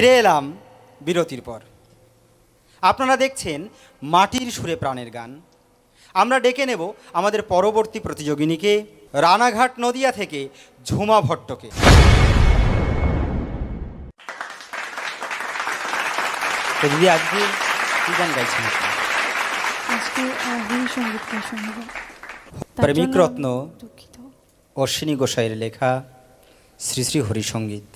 ফিরে এলাম বিরতির পর। আপনারা দেখছেন মাটির সুরে প্রাণের গান। আমরা ডেকে নেব আমাদের পরবর্তী প্রতিযোগিনীকে রানাঘাট নদিয়া থেকে ঝুমা ভট্টকে। দিদি আজকে কি গান গাইছেন প্রেমিক রত্ন অশ্বিনী গোসাইয়ের লেখা শ্রী শ্রী হরিসঙ্গীত।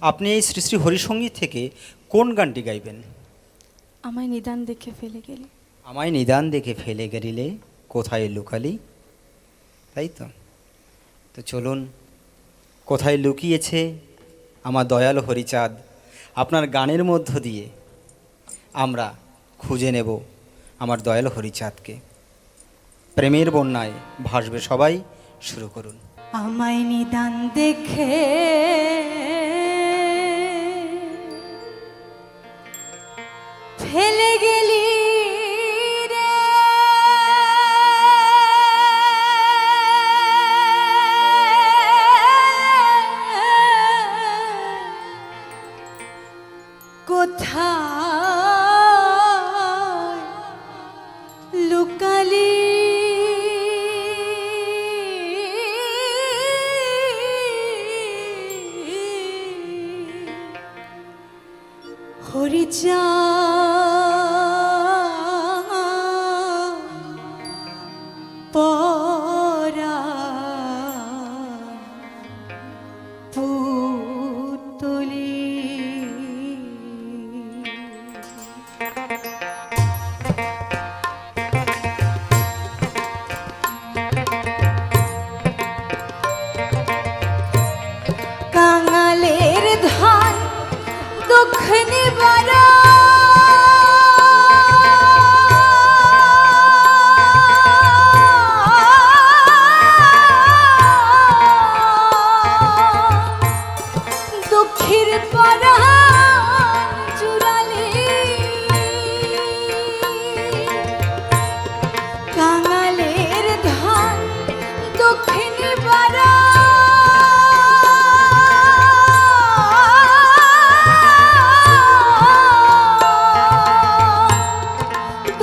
আপনি এই শ্রী শ্রী হরিসঙ্গীত থেকে কোন গানটি গাইবেন? আমায় নিদান দেখে ফেলে গেলে। আমায় নিদান দেখে ফেলে গেলিলে কোথায় লুকালি? তাই তো? তো চলুন কোথায় লুকিয়েছে আমার দয়াল হরিচাঁদ আপনার গানের মধ্য দিয়ে আমরা খুঁজে নেব আমার দয়াল হরিচাঁদকে। প্রেমের বন্যায় ভাসবে সবাই শুরু করুন। আমায় নিদান দেখে ফেলে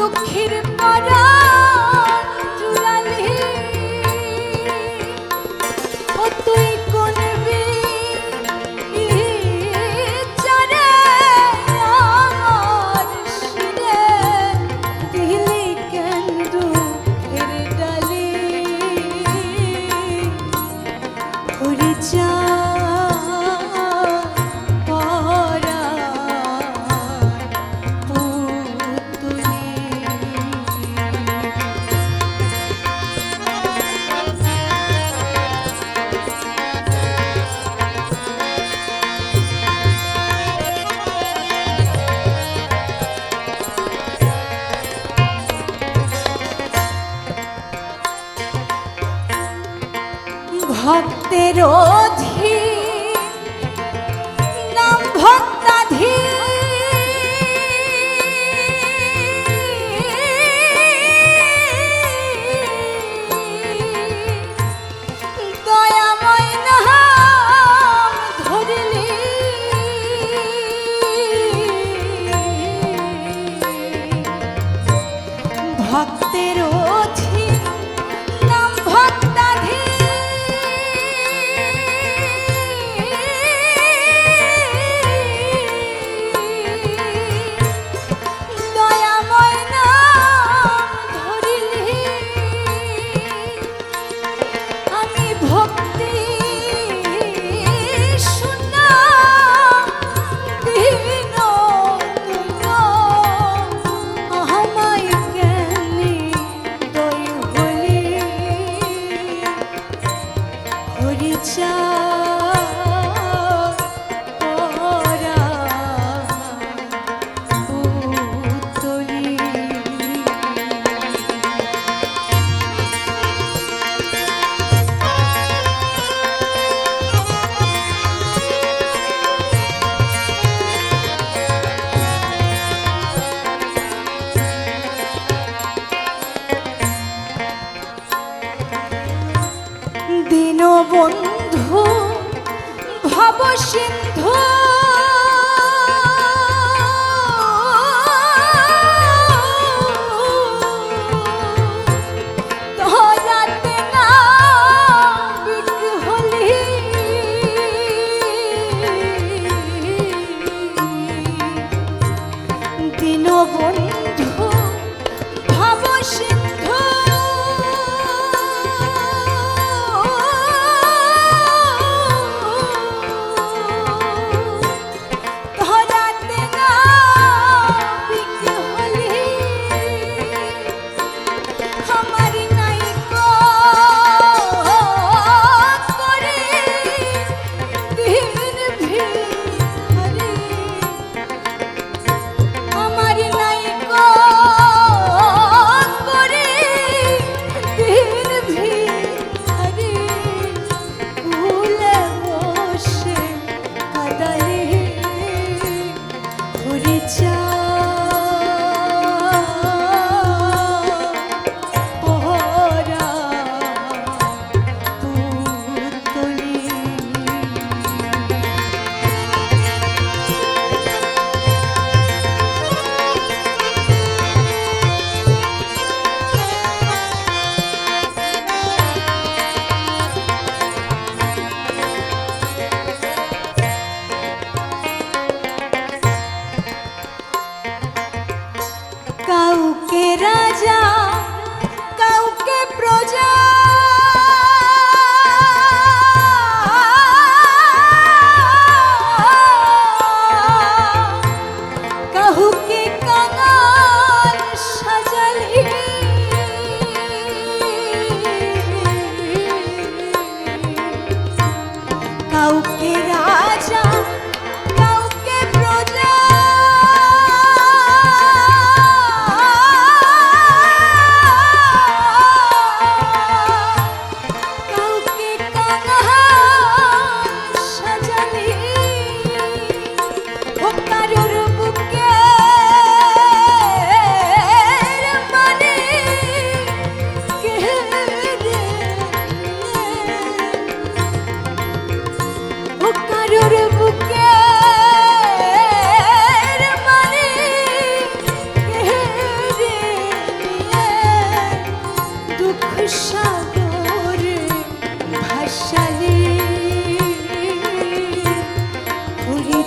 দক্ষিণ ভক্তের অধীন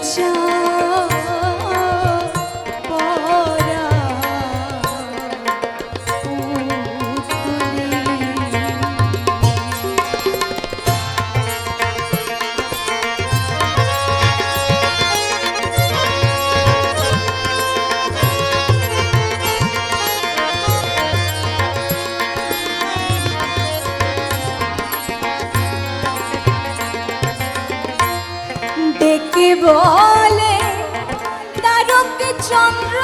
笑 বলে তারক চন্দ্র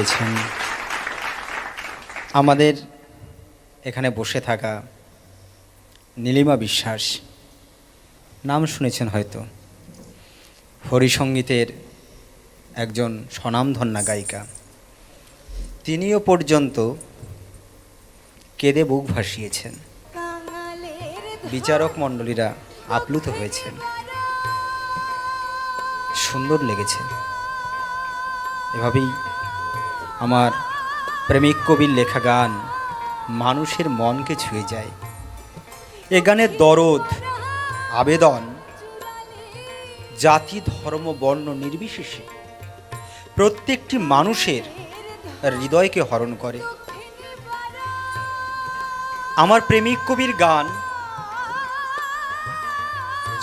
পুতলি গেয়েছেন আমাদের এখানে বসে থাকা নীলিমা বিশ্বাস, নাম শুনেছেন হয়তো। হরিসঙ্গীতের একজন স্বনামধন্যা গায়িকা। তিনিও পর্যন্ত কেঁদে বুক ভাসিয়েছেন। বিচারক মণ্ডলীরা আপ্লুত হয়েছেন। সুন্দর লেগেছে। এভাবেই আমার প্রেমিক কবির লেখা গান মানুষের মনকে ছুঁয়ে যায়। এ গানের দরদ, আবেদন, জাতি, ধর্ম, বর্ণ নির্বিশেষে প্রত্যেকটি মানুষের হৃদয়কে হরণ করে। আমার প্রেমিক কবির গান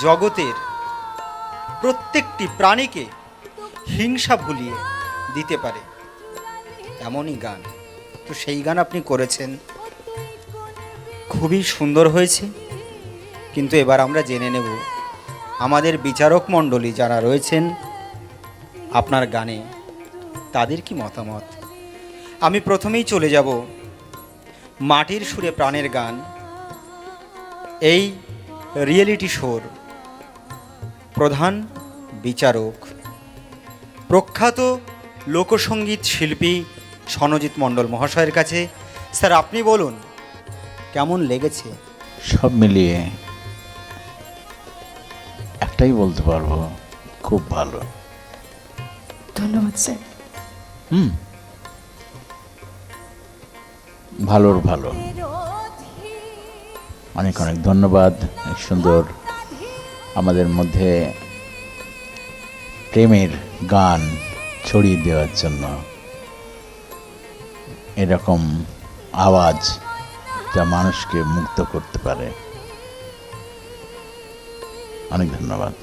জগতের প্রত্যেকটি প্রাণীকে হিংসা ভুলিয়ে দিতে পারে। এমনই গান। তো সেই গান আপনি করেছেন। খুবই সুন্দর হয়েছে। কিন্তু এবার আমরা জেনে নেব আমাদের বিচারক মণ্ডলী যারা রয়েছেন আপনার গানে, তাদের কি মতামত? আমি প্রথমেই চলে যাব মাটির সুরে প্রাণের গান, এই রিয়েলিটি শোর প্রধান বিচারক। প্রখ্যাত লোকসঙ্গীত শিল্পী সনজিৎ মণ্ডল মহাশয়ের কাছে। স্যার আপনি বলুন কেমন লেগেছে? সব মিলিয়ে একটাই বলতে পারব খুব ভালো। ধন্যবাদ স্যার। হুম। ভালোর ভালো। অনেক অনেক ধন্যবাদ সুন্দর। আমাদের মধ্যে প্রেমের গান ছড়িয়ে দেওয়ার জন্য। এরকম আওয়াজ যা মানুষকে মুক্ত করতে পারে। অনেক ধন্যবাদ।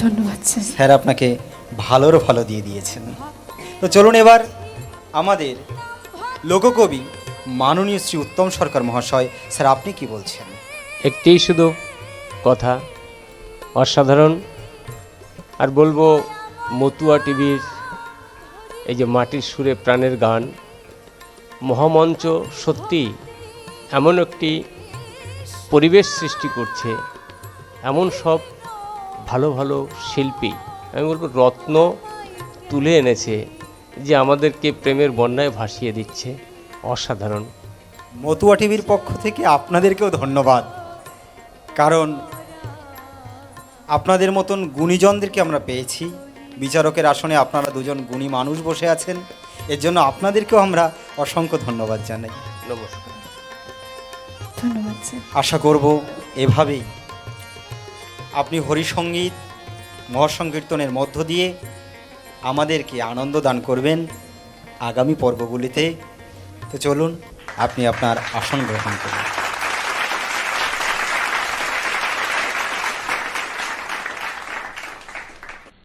ধন্যবাদ স্যার। স্যার আপনাকে ভালোর ভালো দিয়ে দিয়েছেন। তো চলুন এবার আমাদের লোককবি মাননীয় শ্রী উত্তম সরকার মহাশয় স্যার আপনি কি বলছেন? একটিই শুধু কথা অসাধারণ। আর বলব মতুয়া টিভির এই যে মাটির সুরে প্রাণের গান মহামঞ্চ সত্যি এমন একটি পরিবেশ সৃষ্টি করছে, এমন সব ভালো ভালো শিল্পী, আমি বলব রত্ন তুলে এনেছে যে আমাদেরকে প্রেমের বন্যায় ভাসিয়ে দিচ্ছে। অসাধারণ। মতুয়া টিভির পক্ষ থেকে আপনাদেরকেও ধন্যবাদ। কারণ আপনাদের মতন গুণীজনদেরকে আমরা পেয়েছি। বিচারকের আসনে আপনারা দুজন গুণী মানুষ বসে আছেন। এর জন্য আপনাদেরকেও আমরা অসংখ্য ধন্যবাদ জানাই। নমস্কার। ধন্যবাদ আশা করব এভাবেই আপনি হরিসঙ্গীত মহাসংকীর্তনের মধ্য দিয়ে আমাদেরকে আনন্দ দান করবেন আগামী পর্বগুলিতে। তো চলুন আপনি আপনার আসন গ্রহণ করুন।